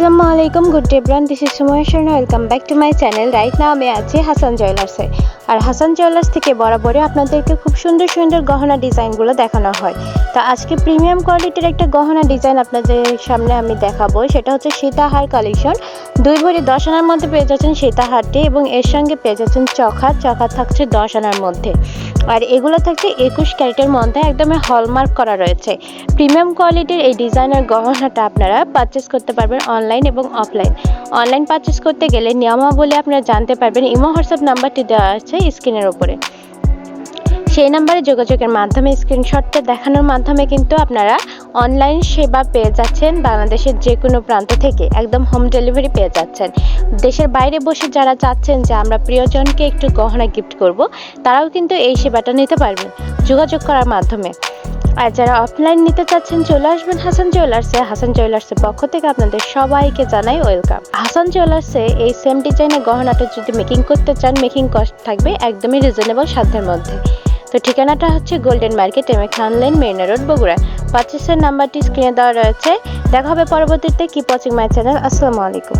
আসসালামু আলাইকুম, good day bran this is Sumoy welcome back to my channel right now আমি আছি হাসান জুয়েলার্সে। আর হাসান জুয়েলার্স থেকে বরাবরই আপনাদেরকে খুব সুন্দর সুন্দর গহনা ডিজাইনগুলো দেখানো হয়। তো আজকে প্রিমিয়াম কোয়ালিটির একটা গহনা ডিজাইন আপনাদের সামনে আমি দেখাবো, সেটা হচ্ছে সীতাহার কালেকশন। দুই ভরি দশ আনার মধ্যে পেয়ে যাচ্ছেন সীতাহারটি এবং এর সঙ্গে পেয়ে যাচ্ছেন চখা। চখা থাকছে দশ আনার মধ্যে। আর এগুলো থাকছে একুশ ক্যারেটের মধ্যে, একদমই হলমার্ক করা রয়েছে। প্রিমিয়াম কোয়ালিটির এই ডিজাইনের গহনাটা আপনারা পারচেস করতে পারবেন অনলাইন এবং অফলাইন অনলাইন পারচেস করতে গেলে নিয়মাবলী আপনারা জানতে পারবেন। ইমো, হোয়াটসঅ্যাপ নাম্বারটি দেওয়া আছে। স্ক্রিনের ওপরে সেই নাম্বারে যোগাযোগের মাধ্যমে স্ক্রিনশটটা দেখানোর মাধ্যমে কিন্তু আপনারা অনলাইন সেবা পেয়ে যাচ্ছেন, বাংলাদেশের যে কোনো প্রান্ত থেকে একদম হোম ডেলিভারি পেয়ে যাচ্ছেন। দেশের বাইরে বসে যারা চাচ্ছেন যে আমরা প্রিয়জনকে একটু গহনা গিফট করব, তারাও কিন্তু এই সেবাটা নিতে পারবেন। যোগাযোগ করার মাধ্যমে। আর যারা অফলাইন নিতে চাচ্ছেন, চলে আসবেন হাসান জুয়েলার্সে হাসান জুয়েলার্সের পক্ষ থেকে আপনাদের সবাইকে জানাই ওয়েলকাম হাসান জুয়েলার্সে এই সেম ডিজাইনের গহনাটা যদি মেকিং করতে চান মেকিং কস্ট থাকবে একদমই রিজনেবল সাধ্যের মধ্যে। তো ঠিকানাটা হচ্ছে Golden Market M A Khan Lane Marina Road Bogura. পারচেসের নাম্বারটি স্ক্রিনে দেওয়া রয়েছে। দেখা হবে পরবর্তীতে। কি ওয়াচিং মাই চ্যানেল আসসালামু আলাইকুম